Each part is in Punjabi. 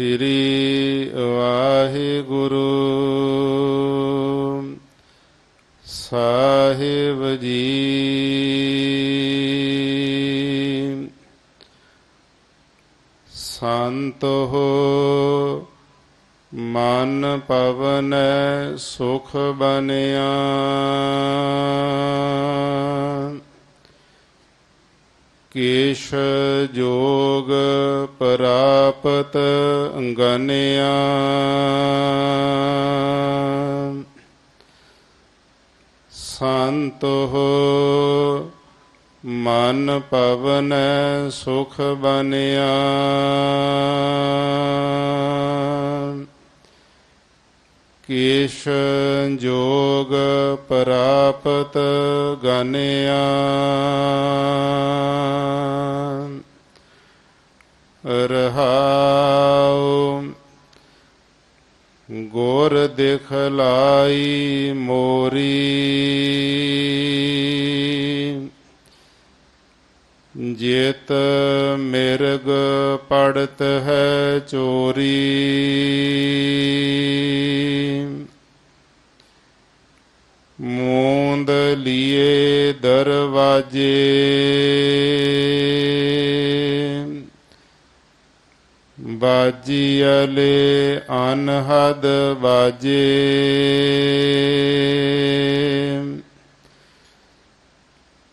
ਸ੍ਰੀ ਵਾਹਿਗੁਰੂ। ਸਾਹਿਬ ਜੀ। ਸੰਤ ਹੋ ਮਨ ਪਵਨ ਸੁਖ ਬਨਿਆ ਕੇਸ਼ ਜੋਗ ਪ੍ਰਾਪਤ ਗਨਿਆ ਸੰਤ ਹੋ ਮਨ ਪਵਨ ਸੁਖ ਬਨਿਆ ਕੇਸ਼ ਜੋਗ ਪ੍ਰਾਪਤ ਗਨਿਆ ਰਹਾਉ। ਗੁਰ ਦਿਖਲਾਈ ਮੋਰੀ। ਜੇਤ ਮਿਰਗ ਪੜਤ ਹੈ ਚੋਰੀ। ਮੂੰਦ ਲੀਏ ਦਰਵਾਜੇ ਬਾਜੀ ਅਨਹਦ ਬਾਜੇ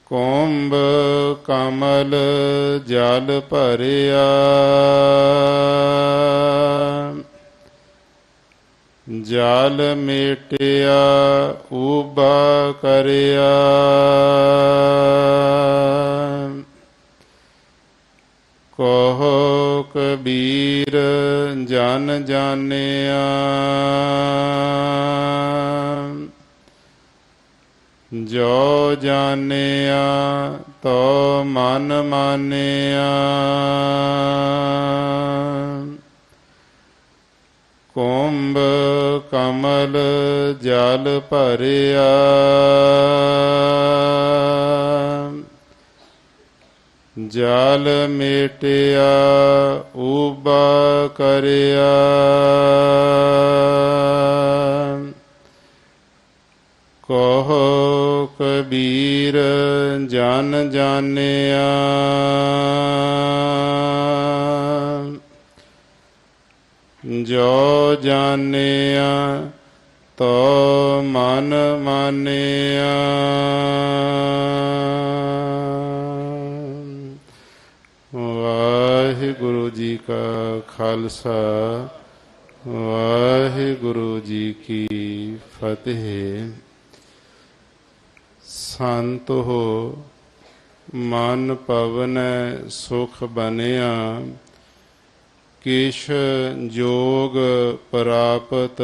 ਕੁੰਭ ਕਮਲ ਜਲ ਭਰਿਆ। ਜਲ ਮੇਟਿਆ ਉਬਾ ਕਰਿਆ। ਜਨ ਜਾਣਿਆ। ਜੋ ਜਾਣਿਆ ਤੋ ਮਨ ਮਾਨਿਆ। ਕੁੰਭ ਕਮਲ ਜਲ ਭਰਿਆ। ਜਲ ਮੇਟਿਆ ਉਬਾ ਕਰਿਆ। ਕਹੋ ਕਬੀਰ ਜਨ ਜਾਣਿਆ। ਜੋ ਜਾਣਿਆ ਤੋ ਮਨ ਮਾਨਿਆ। ਵਾਹਿਗੁਰੂ ਜੀ ਕਾ ਖਾਲਸਾ, ਵਾਹਿਗੁਰੂ ਜੀ ਕੀ ਫਤਿਹ। ਸੰਤ ਹੋ, ਮਨ ਪਵਨ ਸੁਖ ਬਨਿਆ ਕਿਛ ਜੋਗ ਪ੍ਰਾਪਤ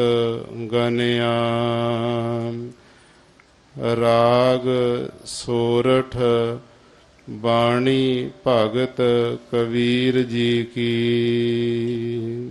ਗਨਿਆ ਰਾਗ ਸੋਰਠ ਬਾਣੀ ਭਗਤ ਕਬੀਰ ਜੀ ਕੀ।